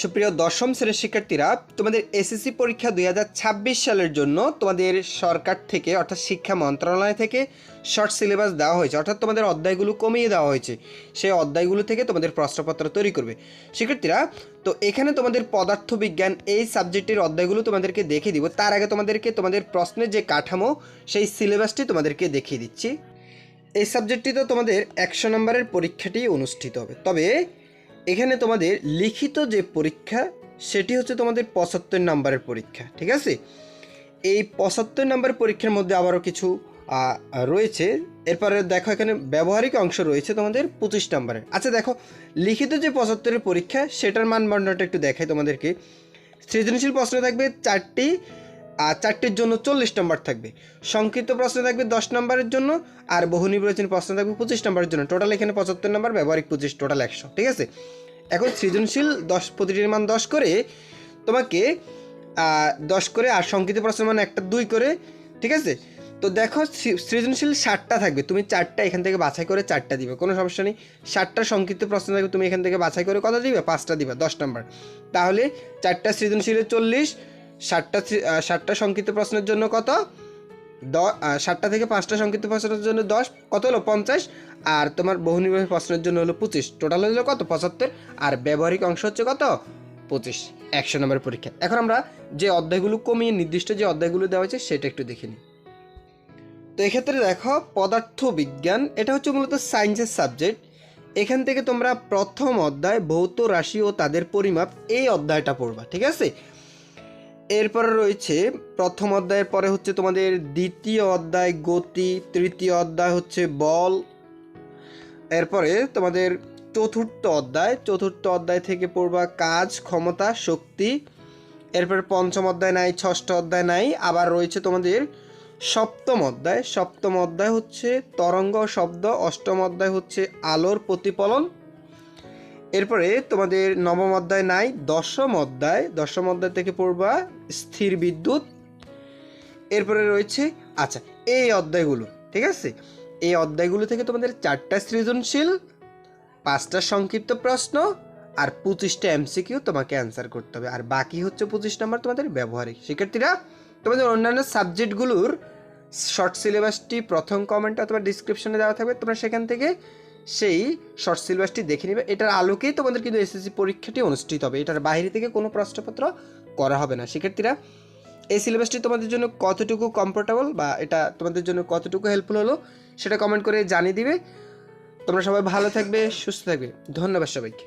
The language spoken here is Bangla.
সুপ্রিয় দশম শ্রেণির শিক্ষার্থীরা, তোমাদের এসএসসি পরীক্ষা দুই হাজার ছাব্বিশ সালের জন্য তোমাদের সরকার থেকে, অর্থাৎ শিক্ষা মন্ত্রণালয় থেকে শর্ট সিলেবাস দেওয়া হয়েছে। অর্থাৎ তোমাদের অধ্যায়গুলো কমিয়ে দেওয়া হয়েছে। সেই অধ্যায়গুলো থেকে তোমাদের প্রশ্নপত্র তৈরি করবে। শিক্ষার্থীরা, তো এখানে তোমাদের পদার্থবিজ্ঞান এই সাবজেক্টের অধ্যায়গুলো তোমাদেরকে দেখিয়ে দিব। তার আগে তোমাদেরকে তোমাদের প্রশ্নের যে কাঠামো, সেই সিলেবাসটি তোমাদেরকে দেখিয়ে দিচ্ছি। এই সাবজেক্টটি তো তোমাদের একশো নম্বরের পরীক্ষাটি অনুষ্ঠিত হবে। তবে এখানে তোমাদের লিখিত যে পরীক্ষা, সেটি হচ্ছে তোমাদের পঁচাত্তর নাম্বারের পরীক্ষা, ঠিক আছে? এই পঁচাত্তর নাম্বার পরীক্ষার মধ্যে আবারও কিছু রয়েছে। এরপরে দেখো এখানে ব্যবহারিক অংশ রয়েছে তোমাদের পঁচিশ নাম্বারের। আচ্ছা দেখো, লিখিত যে পঁচাত্তরের পরীক্ষা, সেটার মানদণ্ডটা একটু দেখাই তোমাদেরকে। সৃজনশীল প্রশ্ন থাকবে চারটি আর চারটির জন্য চল্লিশ নম্বর থাকবে। সংক্ষিপ্ত প্রশ্ন থাকবে দশ নম্বরের জন্য আর বহু নির্বাচনী প্রশ্ন থাকবে পঁচিশ নম্বরের জন্য। টোটাল এখানে পঁচাত্তর নম্বর, ব্যবহারিক পঁচিশ টোটাল একশো, ঠিক আছে? এখন সৃজনশীল দশ, প্রতিটির মান দশ করে তোমাকে দশ করে আর সংক্ষিপ্ত প্রশ্নের মান একটা, দুই করে, ঠিক আছে? তো দেখো সৃজনশীল ষাটটা থাকবে। তুমি চারটা এখান থেকে বাছাই করে চারটা দিবে, কোনো সমস্যা নেই। ষাটটা সংক্ষিপ্ত প্রশ্ন থাকবে, তুমি এখান থেকে বাছাই করে কত দিবে? পাঁচটা দিবে, দশ নম্বর। তাহলে চারটা সৃজনশীলের চল্লিশ ষাটটা ষাটটা সংক্ষিপ্ত প্রশ্নের জন্য কত? দ ষাটটা থেকে পাঁচটা সংক্ষিপ্ত প্রশ্নের জন্য দশ, কত হলো? পঞ্চাশ। আর তোমার বহুনির্বাহী প্রশ্নের জন্য হলো পঁচিশ। টোটাল হলো কত? পঁচাত্তর। আর ব্যবহারিক অংশ হচ্ছে কত? পঁচিশ। একশো নম্বরের পরীক্ষা। এখন আমরা যে অধ্যায়গুলো কমিয়ে নির্দিষ্ট যে অধ্যায়গুলো দেওয়া হয়েছে, সেটা একটু দেখে নিই। তো এক্ষেত্রে দেখো পদার্থ বিজ্ঞান এটা হচ্ছে মূলত সায়েন্সের সাবজেক্ট। এখান থেকে তোমরা প্রথম অধ্যায় ভৌত রাশি ও তাদের পরিমাপ, এই অধ্যায়টা পড়বা, ঠিক আছে? এরপরে রয়েছে প্রথম অধ্যায়ের পরে হচ্ছে তোমাদের দ্বিতীয় অধ্যায়, গতি, তৃতীয় অধ্যায় হচ্ছে বল। এরপরে তোমাদের চতুর্থ অধ্যায় চতুর্থ অধ্যায় থেকে পড়বা কাজ, ক্ষমতা, শক্তি। এরপর পঞ্চম অধ্যায় নাই, ষষ্ঠ অধ্যায় নাই, আবার রয়েছে তোমাদের সপ্তম অধ্যায়। সপ্তম অধ্যায় হচ্ছে তরঙ্গ, শব্দ। অষ্টম অধ্যায় হচ্ছে আলোর প্রতিফলন। এরপরে তোমাদের নবম অধ্যায় নাই, দশম অধ্যায় দশম অধ্যায় থেকে পড়বা স্থির বিদ্যুৎ। এরপরে রয়েছে আচ্ছা এই অধ্যায়গুলো, ঠিক আছে? এই অধ্যায়গুলো থেকে তোমাদের চারটা সৃজনশীল, পাঁচটা সংক্ষিপ্ত প্রশ্ন আর পঁচিশটা এমসিকিউ তোমাকে অ্যান্সার করতে হবে। আর বাকি হচ্ছে পঁচিশ নম্বর তোমাদের ব্যবহারিক। শিক্ষার্থীরা, তোমাদের অন্যান্য সাবজেক্টগুলোর শর্ট সিলেবাসটি প্রথম কমেন্ট অথবা ডিসক্রিপশনে দেওয়া থাকবে। তোমরা সেখান থেকে সেই শর্ট সিলেবাসটি দেখে নেবে। এটার আলোকেই তোমাদের কিন্তু এসএসসি পরীক্ষাটি অনুষ্ঠিত হবে। এটার বাইরে থেকে কোনো প্রশ্নপত্র করা হবে না। শিক্ষার্থীরা, এই সিলেবাসটি তোমাদের জন্য কতটুকু কমফোর্টেবল বা এটা তোমাদের জন্য কতটুকু হেল্পফুল হলো, সেটা কমেন্ট করে জানিয়ে দিবে। তোমরা সবাই ভালো থাকবে, সুস্থ থাকবে। ধন্যবাদ সবাইকে।